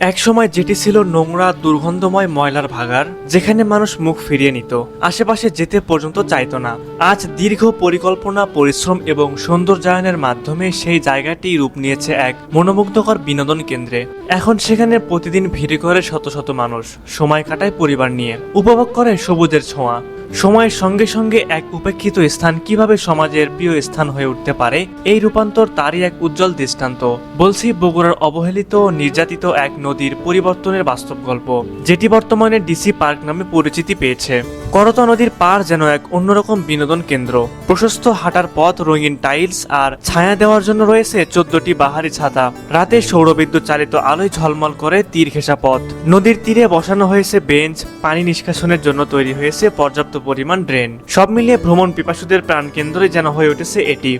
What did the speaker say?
একসময় যেটি ছিল নোংরা, দুর্গন্ধময় ময়লার ভাগার, যেখানে মানুষ মুখ ফিরিয়ে নিত, আশেপাশে যেতে পর্যন্ত চাইত না। আজ দীর্ঘ পরিকল্পনা, পরিশ্রম এবং সৌন্দর্যায়নের মাধ্যমে সেই জায়গাটি রূপ নিয়েছে এক মনোমুগ্ধকর বিনোদন কেন্দ্রে। এখন সেখানে প্রতিদিন ভিড় করে শত শত মানুষ, সময় কাটায় পরিবার নিয়ে, উপভোগ করে সবুজের ছোঁয়া। সময়ের সঙ্গে সঙ্গে এক উপেক্ষিত স্থান কীভাবে সমাজের প্রিয় স্থান হয়ে উঠতে পারে, এই রূপান্তর তারই এক উজ্জ্বল দৃষ্টান্ত। বলছি, বগুড়ার অবহেলিত নির্যাতিত এক নদীর পরিবর্তনের বাস্তব গল্প, যেটি বর্তমানে ডিসি পার্ক নামে পরিচিতি পেয়েছে। করতা নদীর পার যেন এক অন্যরকম বিনোদন কেন্দ্র। প্রশস্ত হাঁটার পথ, রঙিন টাইলস আর ছায়া দেওয়ার জন্য রয়েছে চোদ্দটি বাহারি ছাতা। রাতে সৌরবিদ্যুৎ চালিত আলোয় ঝলমল করে তীর ঘেঁষা পথ। নদীর তীরে বসানো হয়েছে বেঞ্চ, পানি নিষ্কাশনের জন্য তৈরি হয়েছে পর্যাপ্ত পরিমাণ ড্রেন। সব মিলিয়ে ভ্রমণ পিপাসুদের প্রাণকেন্দ্রে যেন হয়ে উঠেছে এটি।